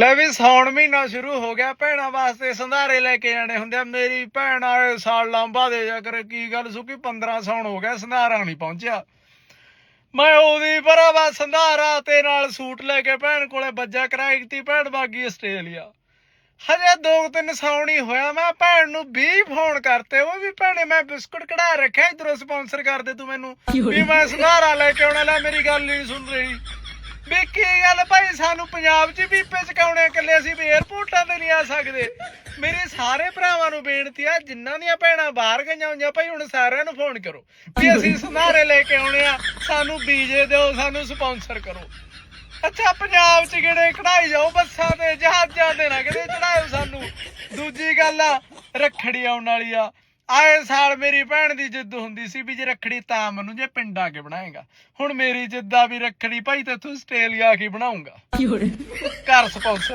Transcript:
ਲੈ ਵੀ ਸੌਣ ਮਹੀਨਾ ਸ਼ੁਰੂ ਹੋ ਗਿਆ ਭੈਣਾਂ ਵਾਸਤੇ ਸੰਧਾਰੇ ਲੈ ਕੇ ਜਾਣੇ ਹੁੰਦੇ ਆ। ਮੇਰੀ ਭੈਣ ਆਏ ਸਾਲ ਲਾਂਬਾ ਦੇ ਜਾ ਕਰ ਕੀ ਗੱਲ ਸੁਕੀ 15 ਸੌਣ ਹੋ ਗਿਆ ਸੰਧਾਰਾ ਨਹੀਂ ਪਹੁੰਚਿਆ। ਮੈਂ ਉਹਦੀ ਭਰਾਵਾ ਸੰਧਾਰਾ ਤੇ ਨਾਲ ਸੂਟ ਲੈ ਕੇ ਭੈਣ ਕੋਲੇ ਬੱਜਾ ਕਰਾਈ ਤੀ ਭੈਣ ਬਾਗੀ ਆਸਟ੍ਰੇਲੀਆ। ਹਜੇ ਦੋ ਤਿੰਨ ਸੌਣ ਹੀ ਹੋਇਆ ਮੈਂ ਭੈਣ ਨੂੰ 20 ਫੋਨ ਕਰਤੇ ਉਹ ਵੀ ਭੈਣੇ ਮੈਂ ਬਿਸਕੁਟ ਕਢਾ ਰੱਖਿਆ ਇਧਰੋਂ ਸਪਾਂਸਰ ਕਰ ਦੇ ਤੂੰ ਮੈਨੂੰ। ਵੀ ਮੈਂ ਸੰਧਾਰਾ ਲੈ ਕੇ ਆਉਣਾ ਲੈ ਮੇਰੀ ਗੱਲ ਨਹੀਂ ਸੁਣ ਰਹੀ। ਵੀ ਕੀ ਗੱਲ ਭਾਈ? ਸਾਨੂੰ ਪੰਜਾਬ 'ਚ ਵੀ ਚਕਾਉਣੇ ਇਕੱਲੇ ਅਸੀਂ ਵੀ 에어ਪੋਰਟਾਂ ਤੇ ਨਹੀਂ ਆ ਸਕਦੇ। ਮੇਰੇ ਸਾਰੇ ਭਰਾਵਾਂ ਨੂੰ ਬੇਨਤੀ ਆ, ਜਿਨ੍ਹਾਂ ਦੀਆਂ ਭੈਣਾਂ ਬਾਹਰ ਗਈਆਂ ਹੋਈਆਂ, ਭਾਈ ਹੁਣ ਸਾਰਿਆਂ ਨੂੰ ਫੋਨ ਕਰੋ। ਵੀ ਅਸੀਂ ਸੁਨਾਰੇ ਲੈ ਕੇ ਆਉਣੇ ਆ, ਸਾਨੂੰ ਵੀਜ਼ੇ ਦਿਓ, ਸਾਨੂੰ ਸਪਾਂਸਰ ਕਰੋ। ਅੱਛਾ, ਪੰਜਾਬ 'ਚ ਕਿਹੜੇ ਕਢਾਈ ਜਾਓ, ਬੱਸਾਂ ਤੇ, ਜਹਾਜ਼ਾਂ ਤੇ ਨਾ ਕਿਤੇ ਚੜਾਇਓ ਸਾਨੂੰ। ਦੂਜੀ ਗੱਲ ਆ, ਰੱਖੜੀ ਆਉਣ ਵਾਲੀ ਆ। ਆਏ ਸਾਲ ਮੇਰੀ ਭੈਣ ਦੀ ਜਿੱਦ ਹੁੰਦੀ ਸੀ ਵੀ ਜੇ ਰੱਖੜੀ ਤਾਂ ਮੈਨੂੰ ਜੇ ਪਿੰਡ ਆ ਕੇ ਬਣਾਏਗਾ। ਹੁਣ ਮੇਰੀ ਜਿੱਦ ਆ ਵੀ ਰੱਖੜੀ ਭਾਈ ਤੇ ਤੂੰ ਆਸਟ੍ਰੇਲੀਆ ਆ ਕੇ ਬਣਾਉਂਗਾ। ਘਰ ਸਪਾਂਸਰ